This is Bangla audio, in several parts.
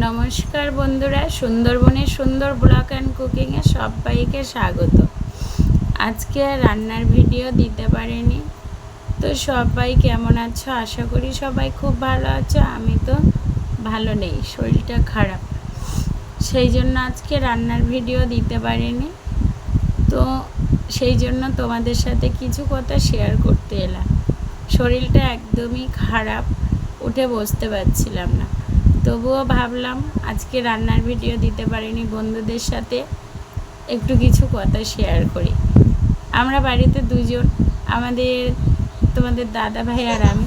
নমস্কার বন্ধুরা, সুন্দরবনের সুন্দর ব্লক অ্যান্ড কুকিংয়ে সবাইকে স্বাগত। আজকে আর রান্নার ভিডিও দিতে পারিনি। তো সবাই কেমন আছো? আশা করি সবাই খুব ভালো আছো, আমি তো ভালো নেই, শরীরটা খারাপ। সেই জন্য আজকে রান্নার ভিডিও দিতে পারিনি। তো সেই জন্য তোমাদের সাথে কিছু কথা শেয়ার করতে এলাম। শরীরটা একদমই খারাপ, উঠে বসতে পারছিলাম না। তবুও ভাবলাম আজকে রান্নার ভিডিও দিতে পারিনি বন্ধুদের সাথে। একটু কিছু কথা শেয়ার করি। আমরা বাড়িতে দুজন আমাদের, তোমাদের দাদা ভাই আর আমি।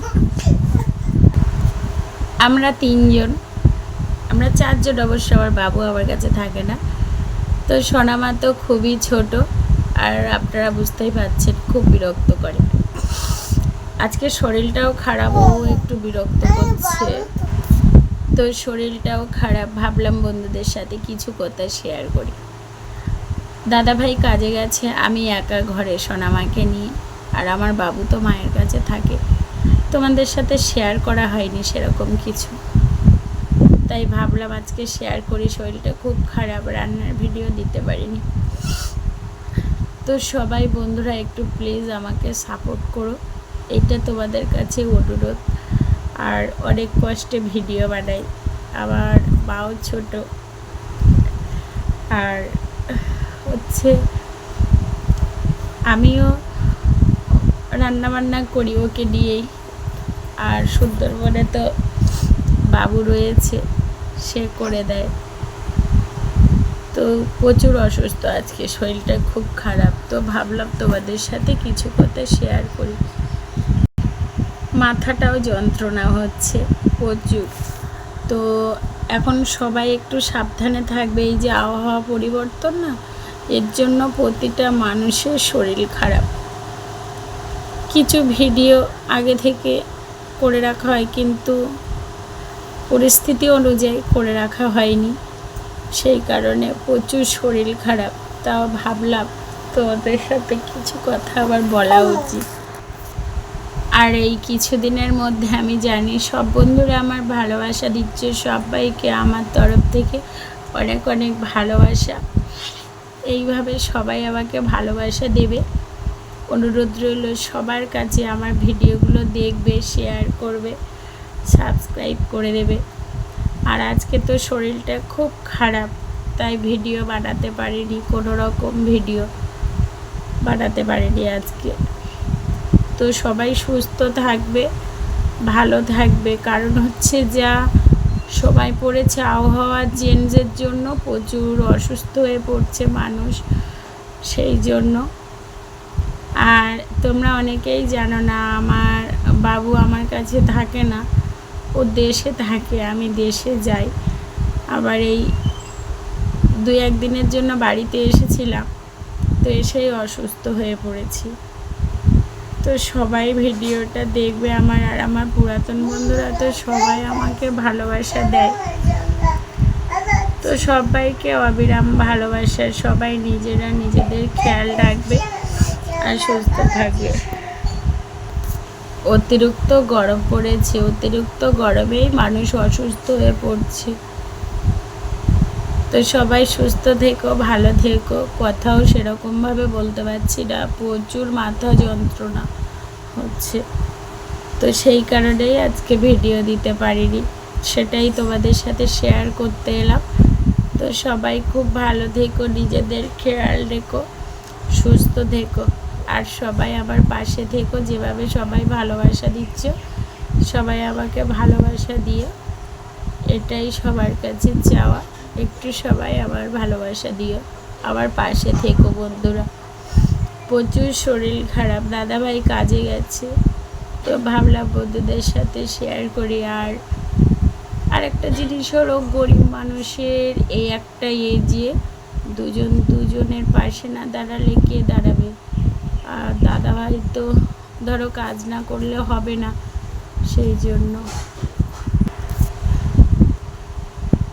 আমরা তিনজন। আমরা চারজন অবশ্য, আমার বাবু আমার কাছে থাকে না। তো সোনামা তো খুবই ছোট, আর আপনারা বুঝতেই পারছেন খুব বিরক্ত করে। আজকে শরীরটাও খারাপ, ও একটু বিরক্ত করছে। তো শরীরটাও খারাপ, ভাবলাম বন্ধুদের সাথে কিছু কথা শেয়ার করি। দাদা ভাই কাজে গেছে, আমি একা ঘরে সোনামাকে নিয়ে, আর আমার বাবু তো মায়ের কাছে থাকে। তোমাদের সাথে শেয়ার করা হয়নি সেরকম কিছু। তাই ভাবলাম আজকে শেয়ার করি, শরীরটা খুব খারাপ, রান্নার ভিডিও দিতে পারিনি। তো সবাই বন্ধুরা একটু প্লিজ আমাকে সাপোর্ট করো। এটা তোমাদের কাছে অনুরোধ। আর অনেক কষ্টে ভিডিও বানাই। আমার মাও ছোট। আর হচ্ছে আমিও রান্না বান্না করি ওকে নিয়েই। আর সুন্দরবনে তো বাবু রয়েছে, সে করে দেয়। তো প্রচুর অসুস্থ আজকে, শরীরটা খুব খারাপ। তো ভাবলাম তোমাদের সাথে কিছু কথা শেয়ার করি। মাথাটাও যন্ত্রণা হচ্ছে প্রচুর। তো এখন সবাই একটু সাবধানে থাকবে, এই যে আবহাওয়া পরিবর্তন না, এর জন্য প্রতিটা মানুষের শরীর খারাপ। কিছু ভিডিও আগে থেকে করে রাখা হয় কিন্তু পরিস্থিতি অনুযায়ী করে রাখা হয়নি। সেই কারণে প্রচুর শরীর খারাপ। তাও ভাবলাম তোমাদের সাথে কিছু কথা আবার বলা উচিত। আর এই কিছুদিনের মধ্যে আমি জানি সব বন্ধুরা আমার ভালোবাসা দিচ্ছে, সবাইকে আমার তরফ থেকে অনেক অনেক ভালোবাসা। এইভাবে সবাই আমাকে ভালোবাসা দেবে। অনুরোধ রইল সবার কাছে আমার ভিডিওগুলো দেখবে শেয়ার করবে সাবস্ক্রাইব করে দেবে। আর আজকে তো শরীরটা খুব খারাপ, তাই ভিডিও বানাতে পারিনি, কোনো রকম ভিডিও বানাতে পারিনি আজকে। তো সবাই সুস্থ থাকবে, ভালো থাকবে। কারণ হচ্ছে যা সবাই পড়েছে আবহাওয়ার চেঞ্জের জন্য প্রচুর অসুস্থ হয়ে পড়ছে মানুষ, সেই জন্য। আর তোমরা অনেকেই জানো না, আমার বাবু আমার কাছে থাকে না, ও দেশে থাকে, আমি দেশে যাই। আবার এই দু একদিনের জন্য বাড়িতে এসেছিলাম, তো এসেই অসুস্থ হয়ে পড়েছি। তো সবাই ভিডিওটা দেখবে আমার আর আমার পুরাতন বন্ধুরা, তো সবাই আমাকে ভালোবাসা দেয়। তো সবাইকে অবিরাম ভালোবাসা, সবাই নিজেরা নিজেদের খেয়াল রাখবে আর সুস্থ থাকবে। অতিরিক্ত গরম পড়েছে, অতিরিক্ত গরমেই মানুষ অসুস্থ হয়ে পড়ছে। তো সবাই সুস্থ থেকো, ভালো থেকো। কথাও সেরকমভাবে বলতে পারছি না। প্রচুর মাথা যন্ত্রণা হচ্ছে। তো সেই কারণেই আজকে ভিডিও দিতে পারিনি। সেটাই তোমাদের সাথে শেয়ার করতে এলাম। তো সবাই খুব ভালো থেকো, নিজেদের খেয়াল রেখো, সুস্থ থেকো। আর সবাই আমার পাশে থেকো, যেভাবে সবাই ভালোবাসা দিচ্ছ, সবাই আমাকে ভালোবাসা দিও। এটাই সবার কাছে চাওয়া। একটু সবাই আমার ভালোবাসা দিও। আমার পাশে থেকো বন্ধুরা। প্রচুর শরীর খারাপ। দাদাভাই কাজে গেছে। তো ভাবলাম বন্ধুদের সাথে শেয়ার করি। আর আরেকটা জিনিস হলো, গরিব মানুষের এই একটা এ যে দুজন দুজনের পাশে না দাঁড়ালে কে দাঁড়াবে? আর দাদাভাই তো ধরো কাজ না করলে হবে না সেই জন্য।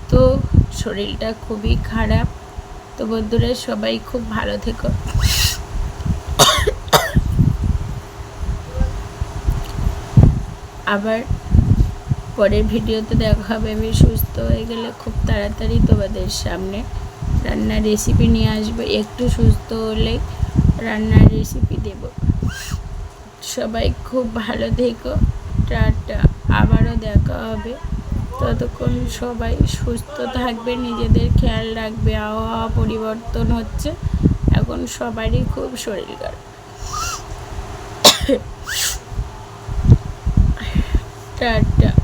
তো শরীরটা খুবই খারাপ। তো বন্ধুরা, সবাই খুব ভালো থেকো। আবার পরের ভিডিওতে দেখা হবে। আমি সুস্থ হয়ে গেলে খুব তাড়াতাড়ি তোমাদের সামনে রান্নার রেসিপি নিয়ে আসব। একটু সুস্থ হলে রান্নার রেসিপি দেব। সবাই খুব ভালো থেকো। টাটা। আবারও দেখা হবে। ততক্ষণ সবাই সুস্থ থাকবে, নিজেদের খেয়াল রাখবে, আবহাওয়া পরিবর্তন হচ্ছে। এখন সবারই খুব শরীর খারাপ। টাটা।